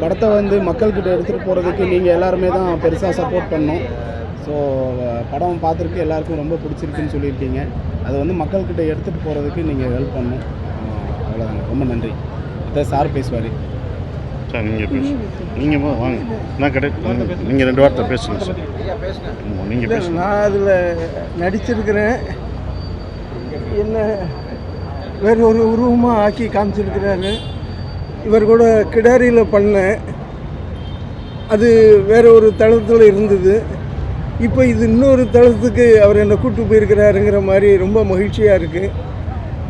படத்தை வந்து மக்கள்கிட்ட எடுத்துகிட்டு போகிறதுக்கு நீங்கள் எல்லாருமே தான் பெருசாக சப்போர்ட் பண்ணணும் ஸோ படம் பார்த்துருக்கு எல்லாருக்கும் ரொம்ப பிடிச்சிருக்குன்னு சொல்லியிருக்கீங்க. அதை வந்து மக்கள்கிட்ட எடுத்துகிட்டு போகிறதுக்கு நீங்கள் ஹெல்ப் பண்ணணும் அஹ் அவ்வளோதாங்க ரொம்ப நன்றி. அதான் சார் பேசுவார். சார் நீங்கள் பேசுங்க. நீங்கள் வாங்க. நான் கிடையாது நீங்கள் ரெண்டு வார்த்தை பேசுங்க சார். நீங்கள் பேசுங்க. நான் அதில் நடிச்சிருக்கிறேன். என்ன வேறு ஒரு உருவமாக ஆக்கி காமிச்சிருக்கிறாரு. இவர் கூட கிடாரியில் பண்ணேன் அது வேற ஒரு தளத்தில் இருந்தது. இப்போ இது இன்னொரு தளத்துக்கு அவர் என்னை கூட்டு போயிருக்கிறாருங்கிற மாதிரி ரொம்ப மகிழ்ச்சியாக இருக்குது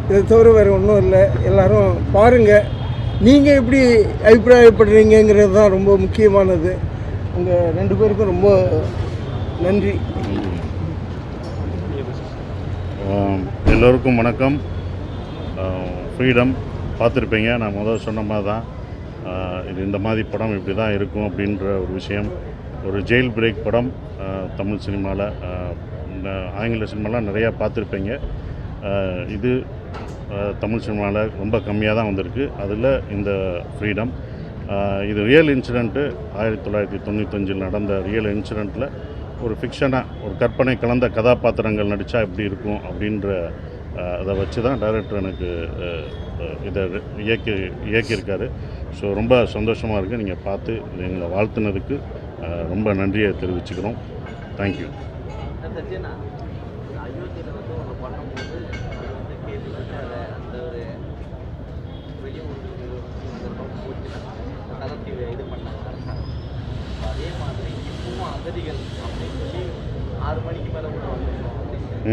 இதை தவிர வேறு ஒன்றும் இல்லை. எல்லோரும் பாருங்கள் நீங்கள் எப்படி அபிப்பிராயப்படுறீங்கிறது தான் ரொம்ப முக்கியமானது. உங்கள் ரெண்டு பேருக்கும் ரொம்ப நன்றி. எல்லோருக்கும் வணக்கம். ஃப்ரீடம் பார்த்துருப்பீங்க. நான் முதல் சொன்ன மாதிரி தான். இது இந்த மாதிரி படம் இப்படி தான் இருக்கும் அப்படின்ற ஒரு விஷயம். ஒரு ஜெயில் பிரேக் படம் தமிழ் சினிமாவில் ஆங்கில சினிமாலாம் நிறையா பார்த்துருப்பீங்க. இது தமிழ் சினிமாவில் ரொம்ப கம்மியாக தான் வந்திருக்கு. அதில் இந்த ஃப்ரீடம் இது ரியல் இன்சிடெண்ட்டு ஆயிரத்தி தொள்ளாயிரத்தி தொண்ணூத்தஞ்சில் நடந்த ரியல் இன்சிடெண்ட்டில் ஒரு ஃபிக்ஷனாக ஒரு கற்பனை கலந்த கதாபாத்திரங்கள் நடித்தா எப்படி இருக்கும் அப்படின்ற அதை வச்சு தான் டைரக்டர் எனக்கு இதை இயக்கி இயக்கியிருக்காரு. ஸோ ரொம்ப சந்தோஷமாக இருக்குது நீங்கள் பார்த்து எங்களை வாழ்த்துனதுக்கு ரொம்ப நன்றியை தெரிவிச்சுக்கிறோம். தேங்க்யூ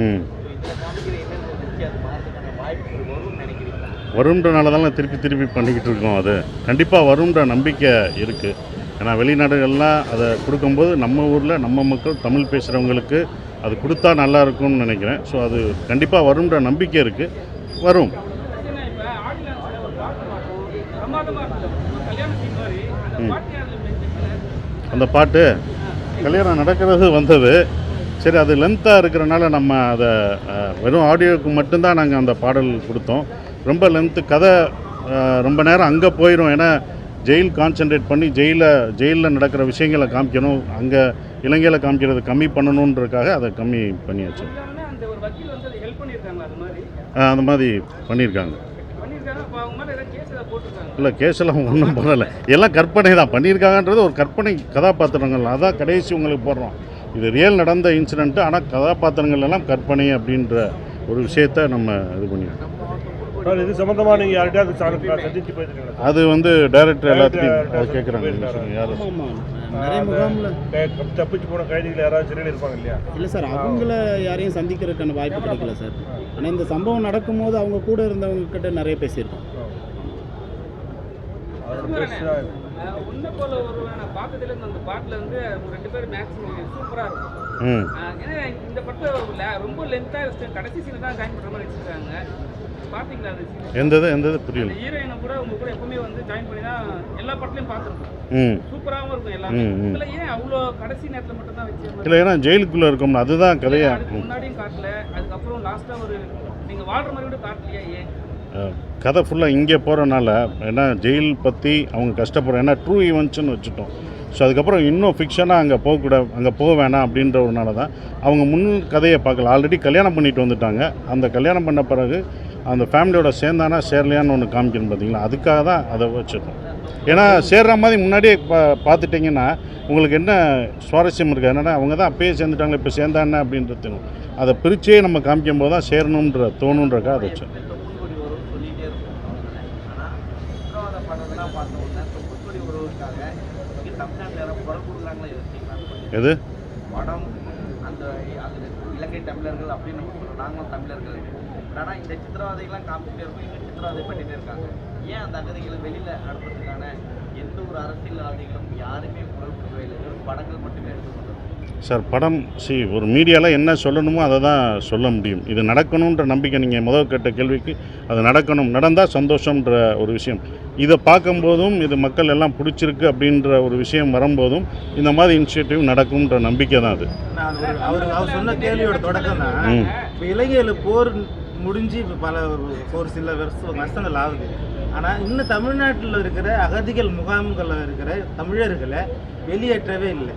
ம். வரும்ன்றனால தான் திருப்பி திருப்பி பண்ணிக்கிட்டு இருக்கோம் அது. கண்டிப்பாக வரும்ன்ற நம்பிக்கை இருக்குது ஏன்னா வெளிநாடுகள்லாம் அதை கொடுக்கும்போது நம்ம ஊரில் நம்ம மக்கள் தமிழ் பேசுகிறவங்களுக்கு அது கொடுத்தா நல்லா இருக்கும்னு நினைக்கிறேன். ஸோ அது கண்டிப்பாக வரும்ன்ற நம்பிக்கை இருக்குது வரும். அந்த பாட்டு? கல்யாணம் நடக்கிறது வந்தது. சரி அது லென்த்தாக இருக்கிறனால நம்ம அதை வெறும் ஆடியோவுக்கு மட்டும்தான் நாங்கள் அந்த பாடல் கொடுத்தோம். ரொம்ப லென்த்து கதை ரொம்ப நேரம் அங்கே போயிடும் ஏன்னா ஜெயில் கான்சென்ட்ரேட் பண்ணி ஜெயிலில் ஜெயிலில் நடக்கிற விஷயங்களை காமிக்கணும். அங்கே இலங்கையில் காமிக்கிறது கம்மி பண்ணணுன்றதுக்காக அதை கம்மி பண்ணியாச்சு. அந்த மாதிரி? அஹ், அந்த மாதிரி பண்ணியிருக்காங்க. இல்லை கேஸெல்லாம் ஒன்றும் பண்ணலை எல்லாம் கற்பனை தான். பண்ணியிருக்காங்கன்றது ஒரு கற்பனை கதாபாத்திரங்கள். அதான் கடைசி உங்களுக்கு போடுறோம். இது ரியல் நடந்த இன்சிடெண்ட்டு ஆனால் கதாபாத்திரங்கள் எல்லாம் கற்பனை அப்படின்ற ஒரு விஷயத்த நம்ம இது பண்ணியிருக்கோம் சார் இது சம்பந்தமா நீங்க யார்கிட்டயாவது சந்திச்சு போயிருக்கீங்களா அது வந்து டைரக்டர் எல்லாத்தையும் கேட்குறாங்க யார் ஆமாம் நிறைய முகாமில் க- தப்பிச்சு போன கைதிகள் யாராவது சிறையில் இருப்பாங்க இல்லையா இல்லை சார் அவங்கள யாரையும் சந்திக்கிறதுக்கான வாய்ப்பு கிடைக்கல சார் ஆனால் இந்த சம்பவம் நடக்கும்போது அவங்க கூட இருந்தவங்க கிட்ட நிறைய பேசியிருக்கோம் ஒன்றை போல ஒரு நான் பார்த்ததுல இருந்து அந்த பாட்டில் வந்து ரெண்டு பேரும் மேக்ஸிமம் சூப்பராக இருக்கும். ஏன்னா இந்த படத்தை ரொம்ப லென்த்தாக கடைசி சீனை தான் ஜாயின் பண்ணுற மாதிரி வச்சுருக்காங்க. பார்த்தீங்களா scene? எந்தது எந்தது? புரியல. ஹீரோயினை கூட உங்க கூட எப்பவுமே வந்து ஜாயின் பண்ணி தான் எல்லா படத்துலையும் பார்த்துருக்கோம் சூப்பராகவும் இருக்கும் எல்லாமே. இதில் ஏன் அவ்வளோ கடைசி நேரத்தில் மட்டும் தான் வச்சு இல்லை ஏன்னா ஜெயிலுக்குள்ளே இருக்கோம்ல அதுதான் கதையா முன்னாடியும் காட்டல. அதுக்கப்புறம் லாஸ்ட்டாக ஒரு நீங்கள் வாழ்கிற மாதிரி கூட காட்டலையா ஏன்? கதை ஃபுல்லாக இங்கே போகிறனால ஏன்னா ஜெயில் பற்றி அவங்க கஷ்டப்படுறோம் ஏன்னா ட்ரூ ஈவெண்ட்ஸ்னு வச்சுட்டோம். ஸோ அதுக்கப்புறம் இன்னும் ஃபிக்ஷனாக அங்கே போகக்கூடாது அங்கே போக வேணாம் அப்படின்ற ஒருனால தான். அவங்க முன் கதையை பார்க்கல. ஆல்ரெடி கல்யாணம் பண்ணிட்டு வந்துட்டாங்க. அந்த கல்யாணம் பண்ண பிறகு அந்த ஃபேமிலியோட சேர்ந்தானா சேரலையான்னு ஒன்று காமிக்கணும் பார்த்தீங்களா அதுக்காக தான் அதை வச்சுருக்கோம் ஏன்னா சேர்ற மாதிரி முன்னாடியே பா பார்த்துட்டிங்கன்னா உங்களுக்கு என்ன சுவாரஸ்யம் இருக்குது என்னென்னா அவங்க தான் அப்பயே சேர்ந்துட்டாங்க இப்போ சேர்ந்தானே அப்படின்றது அதை பிரித்தே நம்ம காமிக்கும் போது தான் சேரணுன்ற தோணுன்றக்காக அதை வச்சோம் முன்கூடி வரும்னு சொல்லிட்டே இருக்கும் ஆனால் உத்தரவாத படம்லாம் பார்த்த உடனே இப்போ முன்கூடி வருவதற்காக இங்கே தமிழ்நாட்டில் யாரும் குரல் கொடுக்குறாங்களா யோசிச்சிங்களா எது? படம் அந்த இலங்கை தமிழர்கள் அப்படின்னு நம்ம நாங்களும் தமிழர்கள். ஆனால் இந்த சித்திரவதைகள்லாம் காமிச்சிட்டே இருக்கும். இங்கே சித்திரவதை பண்ணிட்டே இருக்காங்க. ஏன் அந்த அகதிகளை வெளியில் அனுப்புறதுக்கான எந்த ஒரு அரசியல்வாதிகளும் யாருமே குரல் கொடுக்கவே இல்லை? படங்கள் மட்டுமே எடுத்து கொண்டு சார் படம் சி ஒரு மீடியாவில் என்ன சொல்லணுமோ அதை தான் சொல்ல முடியும். இது நடக்கணுன்ற நம்பிக்கை நீங்கள் முதல் கேட்ட கேள்விக்கு அது நடக்கணும். நடந்தால் சந்தோஷம்ன்ற ஒரு விஷயம். இதை பார்க்கும்போதும் இது மக்கள் எல்லாம் பிடிச்சிருக்கு அப்படின்ற ஒரு விஷயம் வரும்போதும் இந்த மாதிரி இனிஷியேட்டிவ் நடக்கும்ன்ற நம்பிக்கை தான் அது. அவர் சொன்ன கேள்வியோட தொடக்கம் தான். இலங்கையில் போர் முடிஞ்சு இப்போ பல ஒரு- சில வருஷம் வருஷங்கள் ஆகுது. ஆனால் இன்னும் தமிழ்நாட்டில் இருக்கிற அகதிகள் முகாம்களில் இருக்கிற தமிழர்களை வெளியேற்றவே இல்லை.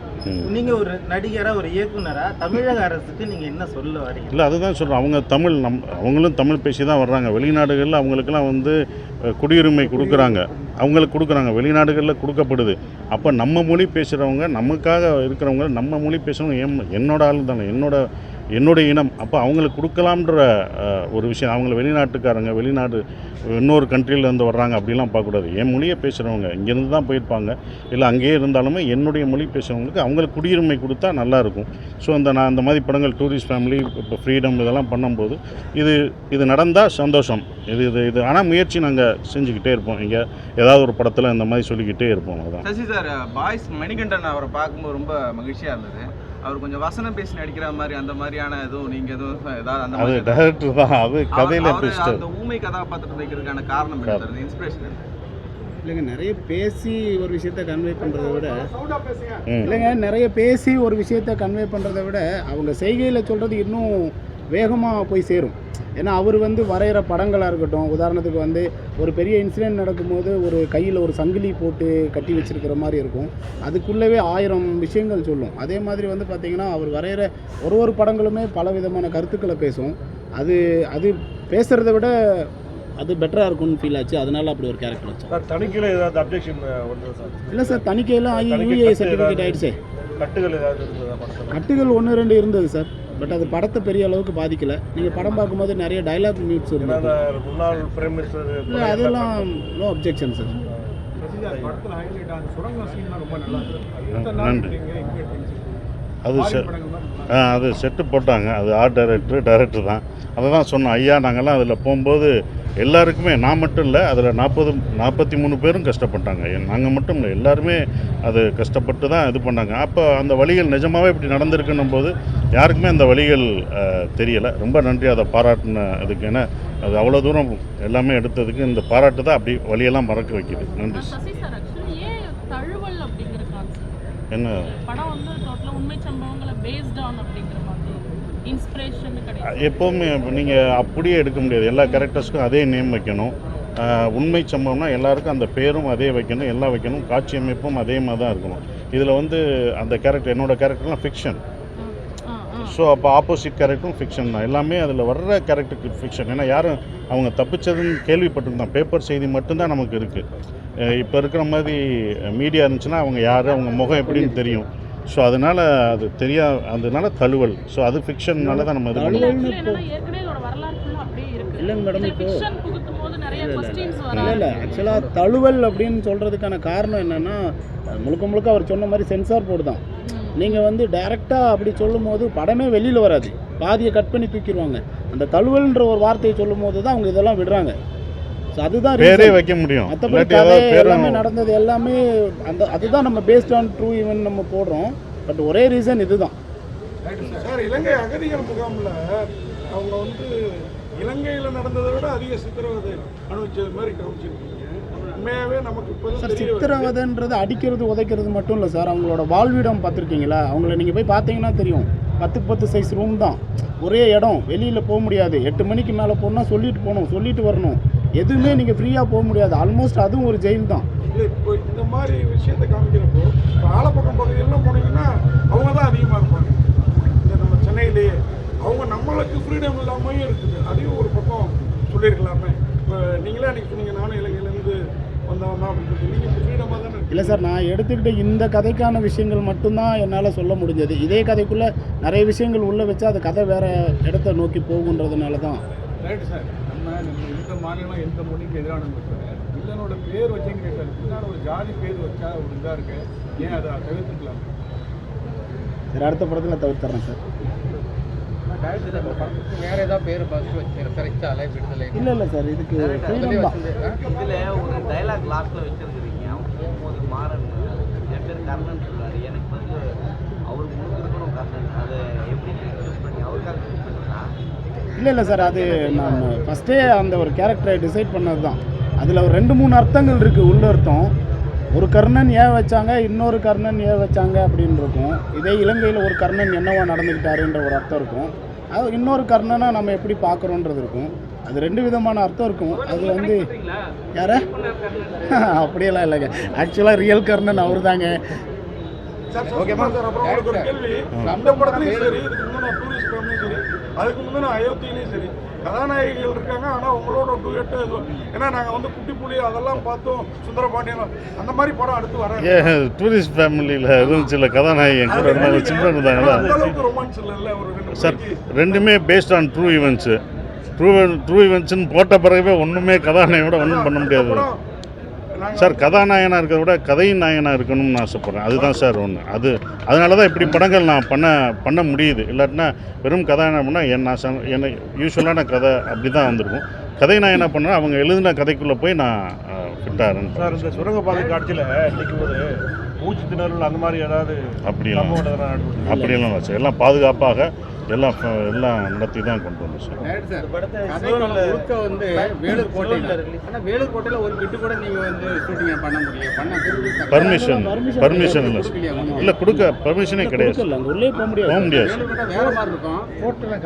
நீங்கள் ஒரு நடிகராக ஒரு இயக்குனராக தமிழக அரசுக்கு நீங்கள் என்ன சொல்ல வரீங்க? இல்லை அதுதான் சொல்கிறேன் அவங்க தமிழ் நம் அவங்களும் தமிழ் பேசி தான் வர்றாங்க. வெளிநாடுகளில் அவங்களுக்கெல்லாம் வந்து குடியுரிமை கொடுக்குறாங்க. அவங்களுக்கு கொடுக்குறாங்க. வெளிநாடுகளில் கொடுக்கப்படுது. அப்போ நம்ம மொழி பேசுகிறவங்க நமக்காக இருக்கிறவங்க நம்ம மொழி பேசுகிறவங்க என் என்னோட ஆள் தானே என்னோட என்னுடைய இனம். அப்போ அவங்களுக்கு கொடுக்கலாம்ன்ற ஒரு விஷயம். அவங்கள வெளிநாட்டுக்காரங்க வெளிநாடு இன்னொரு கண்ட்ரிலேருந்து வர்றாங்க அப்படிலாம் பார்க்கக்கூடாது. என் மொழியை பேசுகிறவங்க இங்கேருந்து தான் போயிருப்பாங்க. இல்லை அங்கேயே இருந்தாலுமே என்னுடைய மொழி பேசுகிறவங்களுக்கு அவங்களுக்கு குடியுரிமை கொடுத்தா நல்லாயிருக்கும் ஸோ அந்த நான் அந்த மாதிரி படங்கள் டூரிஸ்ட் ஃபேமிலி இப்போ ஃப்ரீடம் இதெல்லாம் பண்ணும்போது இது இது நடந்தால் சந்தோஷம். இது இது இது ஆனால் முயற்சி நாங்கள் செஞ்சுக்கிட்டே இருப்போம். இங்கே ஏதாவது ஒரு படத்தில் இந்த மாதிரி சொல்லிக்கிட்டே இருப்போம். அதான் சசி சார் பாய்ஸ் மணிகண்டன் அவரை பார்க்கும்போது ரொம்ப மகிழ்ச்சியாக இருந்தது. அவர் கொஞ்சம் வசனம் பேசி நடிக்கிற மாதிரி அந்த மாதிரியான எதுவும் நீங்கள் எதுவும் ஏதாவது அந்த அது மாதிரி டேரக்டர் தான். அது கதையில் ட்விஸ்ட்டு அந்த ஊமை கதாபாத்திரத்தை வைக்கிறதுக்கான காரணம் என்ன சார்? இன்ஸ்பிரேஷன் இல்லைங்க நிறைய பேசி ஒரு விஷயத்த கன்வே பண்ணுறதை விட இல்லைங்க நிறைய பேசி ஒரு விஷயத்த கன்வே பண்ணுறதை விட அவங்க செய்கையில் சொல்கிறது இன்னும் வேகமாக போய் சேரும். ஏன்னா அவர் வந்து வரைகிற படங்களாக இருக்கட்டும் உதாரணத்துக்கு வந்து ஒரு பெரிய இன்சிடென்ட் நடக்கும்போது ஒரு கையில் ஒரு சங்கிலி போட்டு கட்டி வச்சிருக்கிற மாதிரி இருக்கும். அதுக்குள்ளவே ஆயிரம் விஷயங்கள் சொல்லும். அதே மாதிரி வந்து பார்த்திங்கன்னா அவர் வரைகிற ஒரு ஒரு படங்களுமே பல விதமான கருத்துக்களை பேசும். அது அது பேசுகிறத விட அது பெட்டராக இருக்கும்னு ஃபீல் ஆச்சு. அதனால அப்படி ஒரு கேரக்டர் வச்சோம் சார் தணிக்கையில் ஏதாவது அப்ஜெக்ஷன் சார்? இல்லை சார் தணிக்கையெல்லாம் ஆகி யூஏ சர்டிஃபிகேட் ஆயிடுச்சே. கட்டுகள் ஏதாவது கட்டுகள் ஒன்று ரெண்டு இருந்தது சார். பட் அது படத்தை பெரிய அளவுக்கு பாதிக்கல. நீங்கள் படம் பார்க்கும்போது நிறைய டைலாக் மியூட்ஸ் முன்னாள் பிரைம் மினிஸ்டர் இல்லை அதெல்லாம் நோ அப்ஜெக்ஷன் சார் அது அது செட்டு போட்டாங்க. அது ஆர்ட் டைரக்டர் டைரக்டர் தான். அதை தான் சொன்னோம். ஐயா நாங்கள்லாம் அதில் போகும்போது எல்லாருக்குமே நான் மட்டும் இல்லை அதில் நாற்பது நாற்பத்தி மூணு பேரும் கஷ்டப்பட்டாங்க. நாங்கள் மட்டும் இல்லை எல்லாருமே அது கஷ்டப்பட்டு தான் இது பண்ணாங்க. அப்போ அந்த வழிகள் நிஜமாகவே இப்படி நடந்திருக்குன்னும் போது யாருக்குமே அந்த வழிகள் தெரியலை. ரொம்ப நன்றி அதை பாராட்டின இதுக்கு. ஏன்னா அது அவ்வளோ தூரம் எல்லாமே எடுத்ததுக்கு இந்த பாராட்டு தான் அப்படி வழியெல்லாம் மறக்க வைக்குது. நன்றி. என்ன? படம் வந்து டோட்டலாக உண்மை சம்பவங்களை பேஸ்ட் ஆன் அப்படிங்கிற எப்போவுமே நீங்கள் அப்படியே எடுக்க முடியாது. எல்லா கேரக்டர்ஸ்க்கும் அதே நேம் வைக்கணும். உண்மை சம்பவம்னா எல்லாருக்கும் அந்த பேரும் அதே வைக்கணும் எல்லாம் வைக்கணும் காட்சி அமைப்பும் அதே மாதிரி தான் இருக்கணும். இதில் வந்து அந்த கேரக்டர் என்னோட கேரக்டர்லாம் ஃபிக்ஷன் ஸோ அப்போ ஆப்போசிட் கேரக்டரும் ஃபிக்ஷன் தான். எல்லாமே அதில் வர்ற கேரக்டருக்கு ஃபிக்ஷன் ஏன்னா யாரும் அவங்க தப்பிச்சதுன்னு கேள்விப்பட்டிருந்தான் பேப்பர் செய்தி மட்டும்தான் நமக்கு இருக்குது இப்போ இருக்கிற மாதிரி மீடியா இருந்துச்சுன்னா அவங்க யார் அவங்க முகம் எப்படின்னு தெரியும். ஸோ அதனால் அது தெரியா அதனால தழுவல். ஸோ அது ஃபிக்ஷன்னால தான் நம்ம இது பண்ணுவோம். இல்லைங்க மேடம் இப்போ இல்லை வர இல்லை. ஆக்சுவலாக தழுவல் அப்படின்னு சொல்கிறதுக்கான காரணம் என்னென்னா முழுக்க முழுக்க அவர் சொன்ன மாதிரி சென்சார் போர்டு தான். நீங்கள் வந்து டைரெக்டாக அப்படி சொல்லும் போது படமே வெளியில் வராது. பாதியை கட் பண்ணி தூக்கிடுவாங்க. அந்த தழுவல்ன்ற ஒரு வார்த்தையை சொல்லும் போது தான் அவங்க இதெல்லாம் விடுறாங்க. அதுதான் பேரே. வைக்க முடியும். மற்றபடி எல்லாமே நடந்தது எல்லாமே அந்த அதுதான் நம்ம பேஸ்ட் ஆன் ட்ரூ ஈவன் நம்ம போடுறோம். பட் ஒரே ரீசன் இதுதான். சார் இலங்கை அகதிகள் முகாமில் அவங்க வந்து இலங்கையில் நடந்ததை விட அதிக சித்திரவதை அனுபவிச்சது மாதிரி காமிச்சிருக்கீங்க உண்மையாகவே நமக்கு இப்போ சார் சித்திரவதைன்றது அடிக்கிறது உதைக்கிறது மட்டும் இல்லை சார் அவங்களோட வாழ்விடம் பார்த்துருக்கீங்களா? அவங்கள நீங்கள் போய் பார்த்தீங்கன்னா தெரியும். பத்துக்கு பத்து சைஸ் ரூம் தான். ஒரே இடம். வெளியில் போக முடியாது. எட்டு மணிக்கு மேலே போனால் சொல்லிட்டு போகணும் சொல்லிட்டு வரணும். எதுவுமே நீங்கள் ஃப்ரீயாக போக முடியாது. ஆல்மோஸ்ட் அதுவும் ஒரு ஜெயில் தான். இல்லை இப்போ இந்த மாதிரி விஷயத்தை காமிக்கிறப்போ இப்போ ஆலப்பக்கம் பகுதியெல்லாம் போனீங்கன்னா அவங்க தான் அதிகமாக இருப்பாங்க. இந்த நம்ம சென்னையிலேயே அவங்க நம்மளுக்கு ஃப்ரீடம் இல்லாமையும் இருக்குது. அதையும் ஒரு பக்கம் சொல்லியிருக்கலாமே. இப்போ நீங்களே அன்றைக்கி சொன்னீங்க நானும் இலங்கையிலேருந்து வந்தவன் தான் அப்படின்னு சொல்லி. நீங்கள் ஃப்ரீடமாக தானே. இல்லை சார் நான் எடுத்துக்கிட்ட இந்த கதைக்கான விஷயங்கள் மட்டும்தான் என்னால் சொல்ல முடிஞ்சது. இதே கதைக்குள்ளே நிறைய விஷயங்கள் உள்ளே வச்சா அது கதை வேறு இடத்த நோக்கி போகுன்றதுனால தான் ரைட் சார் எந்த மாநிலம் எந்த மொழிக்கு எதிரானது வில்லனோட பேர் வச்சுங்க சார் பின்னாடி ஒரு ஜாதி பேர் வச்சா ஒரு இதாக இருக்கு. ஏன் அதை தவிர்த்துக்கலாம்? சரி அடுத்த படத்தில் தவிர்த்துறேன் சார். வேற ஏதாவது பேர் பஸ் வச்சு சிறைச்சாலை விடுதலை. இல்லை இல்லை சார் இதுக்கு இதுல ஒரு டைலாக் லாஸ்ட்ல வச்சிருக்கிறீங்க. அவன் போகும்போது மாறன் என் பேர் கர்ணன் சொல்றாரு. எனக்கு வந்து அவர் முழுக்கிறதும் கர்ணன். அதை எப்படி பண்ணி அவருக்காக பண்ணீங்களா இல்லை இல்லை சார் அது நான் ஃபஸ்ட்டே அந்த ஒரு கேரக்டரை டிசைட் பண்ணது தான் அதில் ஒரு ரெண்டு மூணு அர்த்தங்கள் இருக்குது உள்ள அர்த்தம். ஒரு கர்ணன் ஏன் வச்சாங்க இன்னொரு கர்ணன் ஏன் வச்சாங்க அப்படின்னு இருக்கும். இதே இலங்கையில் ஒரு கர்ணன் என்னவா நடந்துக்கிட்டாருன்ற ஒரு அர்த்தம் இருக்கும். அது இன்னொரு கர்ணனை நம்ம எப்படி பார்க்குறோன்றது இருக்கும். அது ரெண்டு விதமான அர்த்தம் இருக்கும். அது வந்து யார? அப்படியெல்லாம் இல்லைங்க. ஆக்சுவலாக ரியல் கர்ணன் அவர் தாங்க ஓகேமா அதுக்கு முந்தின அயோத்தியிலையும் சரி. கதாநாயகிகள் இருக்காங்க ஆனால் உங்களோட டூயட்டு ஏன்னா நாங்கள் வந்து குட்டி புலி அதெல்லாம் பார்த்தோம் சுந்தரபாண்டியன். அந்த மாதிரி படம் அடுத்து வர டூரிஸ்ட் ஃபேமிலியில் எதுவும் சில கதாநாயகி என் கூட இருந்தாங்க சின்ன இருந்தாங்களா? அந்த அளவுக்கு ரொமான்ஸ் இல்லைல்ல ஒரு சார். ரெண்டுமே based on true events true true ஈவெண்ட்ஸ்னு போட்ட பிறகுவே ஒன்றுமே கதாநாயகோட ஒன்றும் பண்ண முடியாது. சார் கதாநாயகனாக இருக்கிறத விட கதையின் நாயகனாக இருக்கணும்னு ஆசைப்பட்றேன். அதுதான் சார் ஒன்று அது அதனால தான் இப்படி படங்கள் நான் பண்ண பண்ண முடியுது. இல்லாட்டினா வெறும் கதாநாயகம் பண்ணால் என் நான் என்ன யூஸ்வலான கதை அப்படி தான் வந்திருக்கும். கதை நான் என்ன பண்ணேன் அவங்க எழுதின கதைக்குள்ளே போய் நான் ஃபிட்டாகிறேன் சார் இந்த சுரங்கப்பாதை காட்சியில் நிற்கும் போது மூச்சு திணறல் அந்த மாதிரி ஏதாவது அப்படியெல்லாம்? அப்படியெல்லாம் சார். எல்லாம் பாதுகாப்பாக எல்லாம் எல்லாம் நடத்தி தான் கொண்டு வந்தோம் சார். வந்து வேலூர் கோட்டையில். ஆனால் வேலூர் கோட்டையில் ஒரு கிட்டு கூட நீங்கள் வந்து ஷூட்டிங் பண்ண முடியல. பண்ண பர்மிஷன் பர்மிஷன் இல்லை சார். இல்லை கொடுக்க பர்மிஷனே கிடையாது. உள்ளே போக முடியாது. போக முடியாது. வேற மாதிரி இருக்கும்.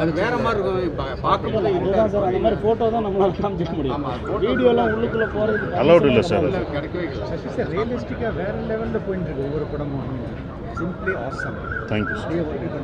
அது வேற மாதிரி இருக்கும். பார்க்கும்போது இதுதான் சார். அந்த மாதிரி ஃபோட்டோ தான் நம்மளால காமிச்சிக்க முடியும். வீடியோலாம் உள்ளுக்குள்ளே போகிறது Allowed இல்ல சார். கிடைக்கவே சார் ரியலிஸ்டிக்காக வேற லெவலில் போயிட்டு இருக்கு. ஒவ்வொரு படமும். Simply awesome thank you sir